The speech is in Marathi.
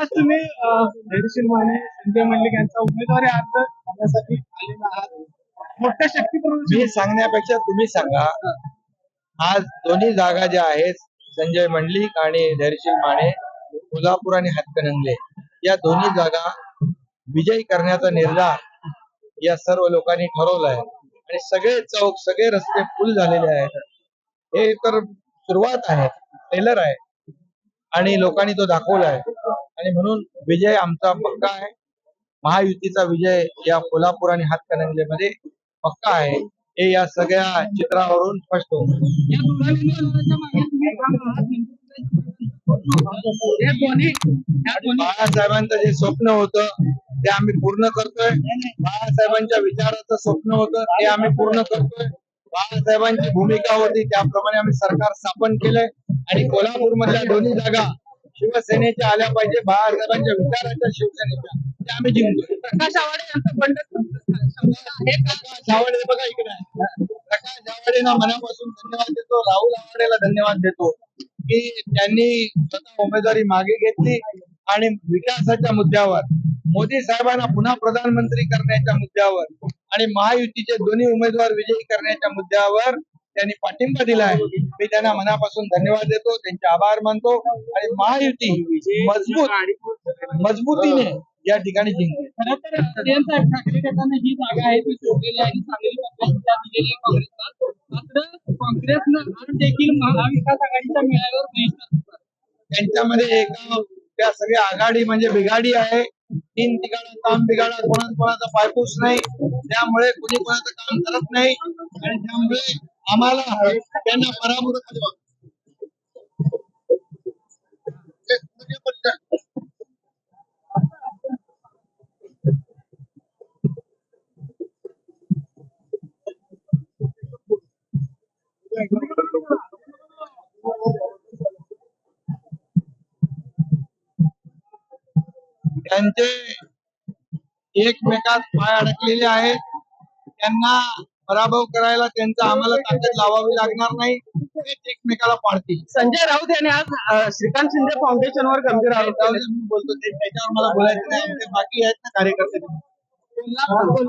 आज तुम्ही धैर्यशील माने संजय मल्लिक यांचा उमेदवारी अर्ज करण्यासाठी आलेला आहात. मोठ्या शक्ती मी सांगण्यापेक्षा तुम्ही सांगा. आज दोन्ही जागा ज्या आहेत संजय मंडलिक आणि धैर्यशील माने कोल्हापूर आणि हातकणंगले या दोन्ही जागा विजयी करण्याचा निर्धार या सर्व लोकांनी ठरवला आहे आणि सगळे चौक सगळे रस्ते फुल झालेले आहेत. हे तर सुरुवात आहे टेलर आहे. आणि लोकांनी तो दाखवला आहे आणि म्हणून विजय आमचा पक्का आहे. महायुतीचा विजय या कोल्हापूर आणि हातकणंगलेमध्ये पक्का आहे. हे या सगळ्या चित्रावरून स्पष्ट बाळासाहेबांचं जे स्वप्न होतं ते आम्ही पूर्ण करतोय. बाळासाहेबांच्या विचाराचं स्वप्न होतं ते आम्ही पूर्ण करतोय. बाळासाहेबांची भूमिका होती त्याप्रमाणे आम्ही सरकार स्थापन केलंय. आणि कोल्हापूर मधल्या दोन्ही जागा शिवसेनेच्या आल्या पाहिजे बाळासाहेबांच्या विचाराच्या शिवसेनेच्या. त्या आम्ही जिंकतोय प्रकाश आवाडे यांचा बंड प्रकाश बघा इकडे. प्रकाश जावडेना मनापासून धन्यवाद देतो. राहुल आवाडेला धन्यवाद देतो की त्यांनी स्वतः उमेदवारी मागे घेतली आणि विकासाच्या मुद्द्यावर मोदी साहेबांना पुन्हा प्रधानमंत्री करण्याच्या मुद्द्यावर आणि महायुतीचे दोन्ही उमेदवार विजयी करण्याच्या मुद्द्यावर त्यांनी पाठिंबा दिलाय. मी त्यांना मनापासून धन्यवाद देतो त्यांचे आभार मानतो आणि महायुती मजबूत मजबूतीने या ठिकाणी जिंकली. ठाकरे गटाने ही जागा आहे ती सोडलेली आहे आणि सांगली मतदारसंघात दिलेली आहे काँग्रेसला. मात्र काँग्रेसनं आज देखील महाविकास आघाडीच्या मेळाव्यावर बहिष्कार घेतला. त्यांच्यामध्ये एका त्या सगळ्या आघाडी म्हणजे बिघाडी आहे. तीन तिघाडा काम बिघाडा कोणाचा कोणाचा पायपूस नाही. त्यामुळे कोणी कोणाचं काम करत नाही. आणि त्यामुळे आम्हाला त्यांना पराभूत करावं. त्यांचे एकमेकात पाय अडकलेले आहेत त्यांना पराभव करायला त्यांचा आम्हाला ताकद लावावी लागणार नाही एकमेकाला पाडतील संजय राऊत यांनी आज श्रीकांत शिंदे फाउंडेशन वर गंभीर बोलतो ते त्याच्यावर मला बोलायचं नाही आमचे बाकी आहेत ना कार्यकर्ते कोल्हापूर-